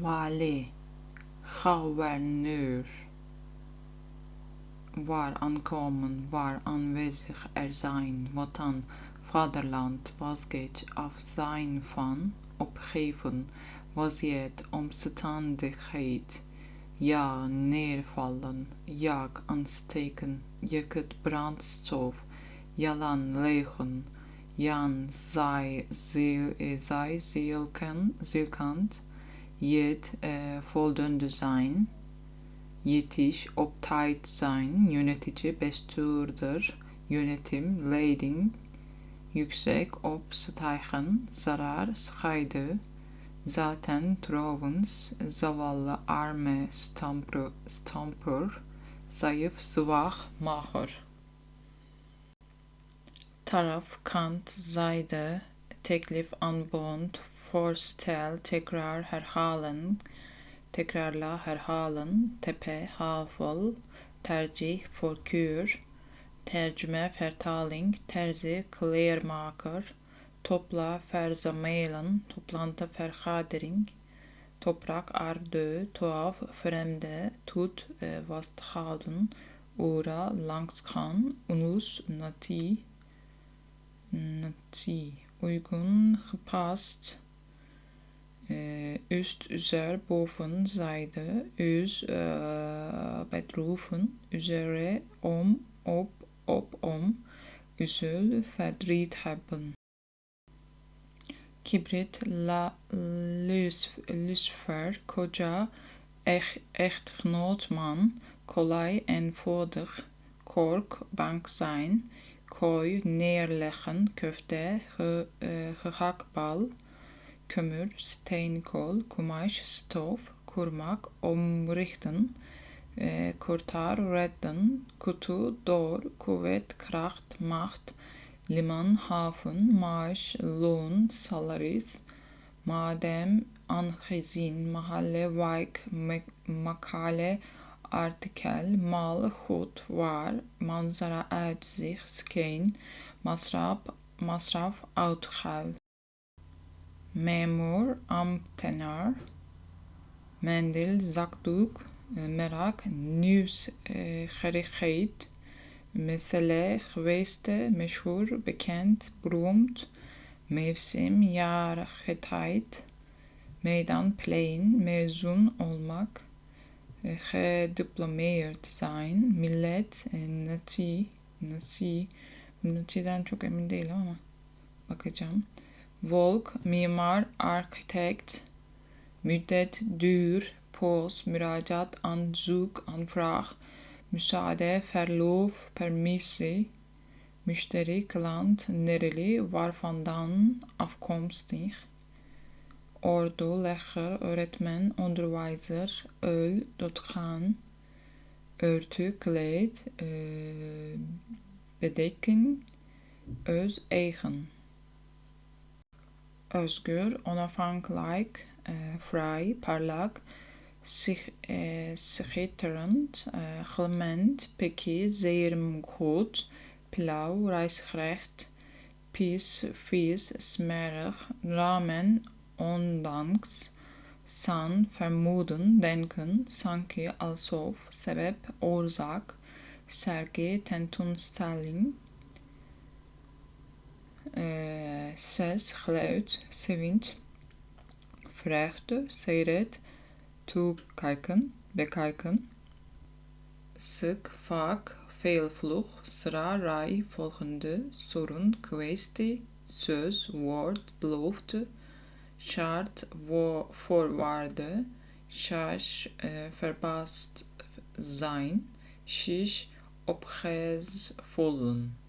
Wale, gouverneur. Waar aankomen, waar aanwezig er zijn, wat aan vaderland was geht af zijn van, opgeven, was het omstandigheid. Ja, neervallen, jaak aansteken, je kunt brandstof, jalan legen, jan zij ziel, eh, zij zielkant, yet, eh, voldoende zijn, yetiş, op tijd zijn, yönetici, bestuurder, yönetim, leiding, yüksek, opstijgen, zarar, schade, zaten, trouwens, zavallı, arme, stamper, stamper, zayıf, zwak, mager. Taraf, kant, zayde, teklif, anbond, voorstel, tekrar, herhalen, tekrarla, herhalen, tepe, havel, tercih, voorkeur, tercüme, vertaling, terzi, kleermaker, topla, verzamelen, toplantı, vergadering, toprak, aarde, tuhaf, fremde, tut, e, vasthouden, uğra, langsgaan, unus, nati, nati, uygun, gepast, üst, üzer, boven, zijde, üz, e, bedroeven, üzere, om, op, op, om, üzül, verdriet hebben. Kibrit, la, lucifer, koca, echt, echtgenoot, man, kolay, eenvoudig, kork, bank zijn, kooi, neerleggen, köfte, ge, e, kömür, steenkool, kumaş, stof, kurmak, omrichten, e, kurtar, redden, kutu, door, kuvvet, kracht, macht, liman, hafen, maaş, loon, salaries, madem, aangezien, mahalle, wijk, makale, artikel, mal, goed, waar, manzara, uitzicht, skeen, masraf, masraf, uitgaaf. Memur, ambtenaar, mendil, zakdoek, merak, nieuwsgierigheid, mesele, geweeste, meşhur, bekend, beroemd, mevsim, jarigheid, meydan, plein, mezun olmak, gediplomeerd zijn, millet, nati, nati, nati'den çok emin değilim ama bakacağım. Volk, mimar, arkitekt, müddet, duur, poos, müracaat, aanzoek, aanvraag, müsaade, verlof, permissie, müşteri, klant, nereli, waarvandaan, afkomstig, ordu, leger, öğretmen, onderwijzer, öl, doodgaan, örtü, kleed, e, bedekking, öz, eigen. Özgür, onafhankelijk, e, vrij, parlak, zich, e, schitterend, e, clement, peki, zeer goed, pilav, rijstgerecht, pis, vis, smerig, ramen, ondanks, san, vermoeden, denken, sanki, alsof, sebep, oorzaak, sergi, tentoonstelling, e, ses, geluid, sevinç, vreugde, seyret, toekijken, bekijken, sık, vaak, veel vlug, sıra, rij, volgende, sorun, kwestie, söz, woord, belofte, şart, wo, voorwaarde, şaş, e, verbaasd zijn, şiş, opgezwollen.